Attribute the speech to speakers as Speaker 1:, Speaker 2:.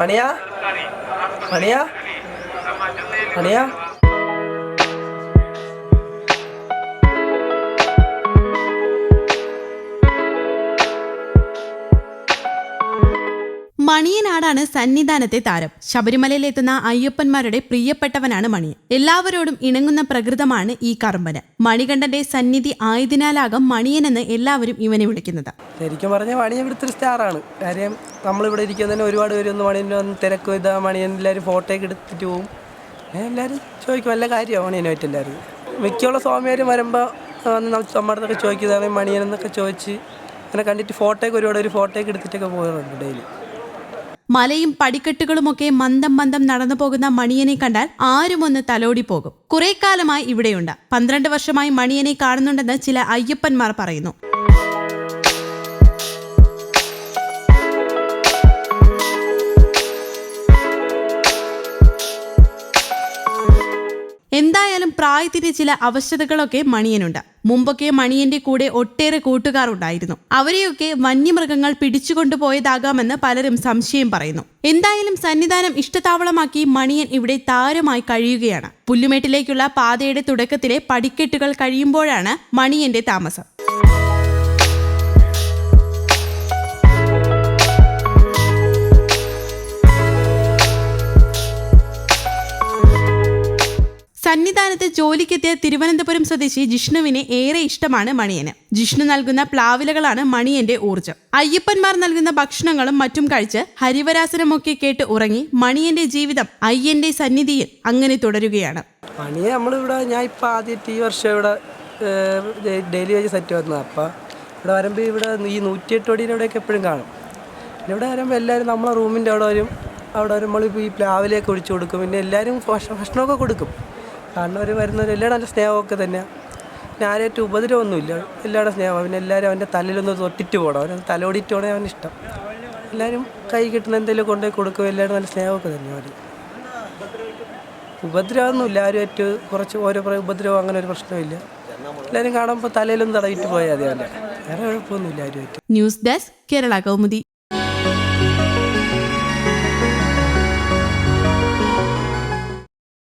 Speaker 1: പണിയാ? പണിയാ? പണിയാ?
Speaker 2: മണിയനാടാണ് സന്നിധാനത്തെ താരം. ശബരിമലയിലെത്തുന്ന അയ്യപ്പന്മാരുടെ പ്രിയപ്പെട്ടവനാണ് മണിയൻ. എല്ലാവരോടും ഇണങ്ങുന്ന പ്രകൃതമാണ് ഈ കർമ്മന്. മണികണ്ഠന്റെ സന്നിധി ആയതിനാലാകും മണിയനെന്ന് എല്ലാവരും ഇവനെ വിളിക്കുന്നത്.
Speaker 1: ശരിക്കും പറഞ്ഞാൽ മണിയൻ ഇവിടുത്തെ സ്റ്റാറാണ്. കാര്യം നമ്മളിവിടെ ഇരിക്കുന്നതിന് ഒരുപാട് പേര് ഒന്ന് മണിയന്റെ ഒന്ന് തിരക്കും ഇതാ മണിയൻ എല്ലാവരും ഫോട്ടോയൊക്കെ എടുത്തിട്ട് ഏ, എല്ലാവരും ചോദിക്കും വല്ല കാര്യമാണ് മണിയനെ പറ്റി എല്ലാവരും മിക്കുള്ള സ്വാമിമാരും വരുമ്പോൾ നമ്മുടെ അടുത്തൊക്കെ ചോദിക്കുന്നതാണ് മണിയൻ എന്നൊക്കെ ചോദിച്ച് അങ്ങനെ കണ്ടിട്ട് ഫോട്ടോയൊക്കെ ഒരുപാട് ഒരു ഫോട്ടോയൊക്കെ എടുത്തിട്ടൊക്കെ പോകാറുണ്ട് ഡെയിലി
Speaker 2: മലയും പടിക്കെട്ടുകളുമൊക്കെ മന്ദം മന്ദം നടന്നു പോകുന്ന മണിയനെ കണ്ടാൽ ആരും ഒന്ന് തലോടി പോകും. കുറെ കാലമായി ഇവിടെയുണ്ട്. പന്ത്രണ്ട് വർഷമായി മണിയനെ കാണുന്നുണ്ടെന്ന് ചില അയ്യപ്പന്മാർ പറയുന്നു. എന്തായാലും പ്രായത്തിന്റെ ചില അവശതകളൊക്കെ മണിയനുണ്ട്. മുമ്പൊക്കെ മണിയന്റെ കൂടെ ഒട്ടേറെ കൂട്ടുകാർ ഉണ്ടായിരുന്നു. അവരെയൊക്കെ വന്യമൃഗങ്ങൾ പിടിച്ചുകൊണ്ടുപോയതാകാമെന്ന് പലരും സംശയം പറയുന്നു. എന്തായാലും സന്നിധാനം ഇഷ്ടതാവളമാക്കി മണിയൻ ഇവിടെ താരമായി കഴിയുകയാണ്. പുല്ലുമേട്ടിലേക്കുള്ള പാതയുടെ തുടക്കത്തിലെ പടിക്കെട്ടുകൾ കഴിയുമ്പോഴാണ് മണിയന്റെ താമസം. സന്നിധാനത്ത് ജോലിക്കെത്തിയ തിരുവനന്തപുരം സ്വദേശി ജിഷ്ണുവിനെ ഏറെ ഇഷ്ടമാണ് മണിയന്. ജിഷ്ണു നൽകുന്ന പ്ലാവിലകളാണ് മണിയന്റെ ഊർജം. അയ്യപ്പന്മാർ നൽകുന്ന ഭക്ഷണങ്ങളും മറ്റും കഴിച്ച് ഹരിവരാസനമൊക്കെ കേട്ട് ഉറങ്ങി മണിയന്റെ ജീവിതം അയ്യന്റെ സന്നിധിയിൽ അങ്ങനെ തുടരുകയാണ്.
Speaker 1: മണിയെ നമ്മളിവിടെ ഞാൻ ഇപ്പോൾ ആദ്യമായിട്ട് ഈ വർഷം ഇവിടെ ഡെയിലി വേജ് സെറ്റ് വന്നത്. അപ്പോൾ ഇവിടെ വരുമ്പോൾ ഇവിടെ ഈ നൂറ്റിയെട്ട് ഒടിയുടെ അവിടെയൊക്കെ എപ്പോഴും കാണും. ഇവിടെ വരുമ്പോൾ എല്ലാവരും നമ്മളെ റൂമിന്റെ അവിടെ വരും. അവിടെ വരുമ്പോൾ ഈ പ്ലാവിലേക്ക് ഒഴിച്ചു കൊടുക്കും. പിന്നെ എല്ലാവരും ഭക്ഷ- ഭക്ഷണമൊക്കെ കൊടുക്കും. കാരണം അവർ വരുന്നവർ എല്ലാവരും നല്ല സ്നേഹമൊക്കെ തന്നെയാണ് പിന്നെ ആരായിട്ട് ഉപദ്രവമൊന്നുമില്ല. എല്ലാവരുടെ സ്നേഹം പിന്നെ എല്ലാവരും അവന്റെ തലയിലൊന്ന് തൊട്ടിട്ട് പോകണം അവൻ തലോടിയിട്ട് പോകണേ അവന് ഇഷ്ടം. എല്ലാവരും കൈ കിട്ടുന്ന എന്തെങ്കിലും കൊണ്ടുപോയി കൊടുക്കും. എല്ലാവരും നല്ല സ്നേഹമൊക്കെ തന്നെ അവർ ഉപദ്രവമൊന്നുമില്ല. ആരുമായിട്ട് കുറച്ച് ഓരോ ഉപദ്രവം അങ്ങനെ ഒരു പ്രശ്നമില്ല. എല്ലാവരും കാണുമ്പോൾ തലയിലൊന്നും തടവിട്ട് പോയാൽ മതി അവന്റെ. വേറെ കുഴപ്പമൊന്നുമില്ല ആരുമായിട്ട്
Speaker 2: ന്യൂസ് ഡെസ്ക് കേരള കൗമുദി.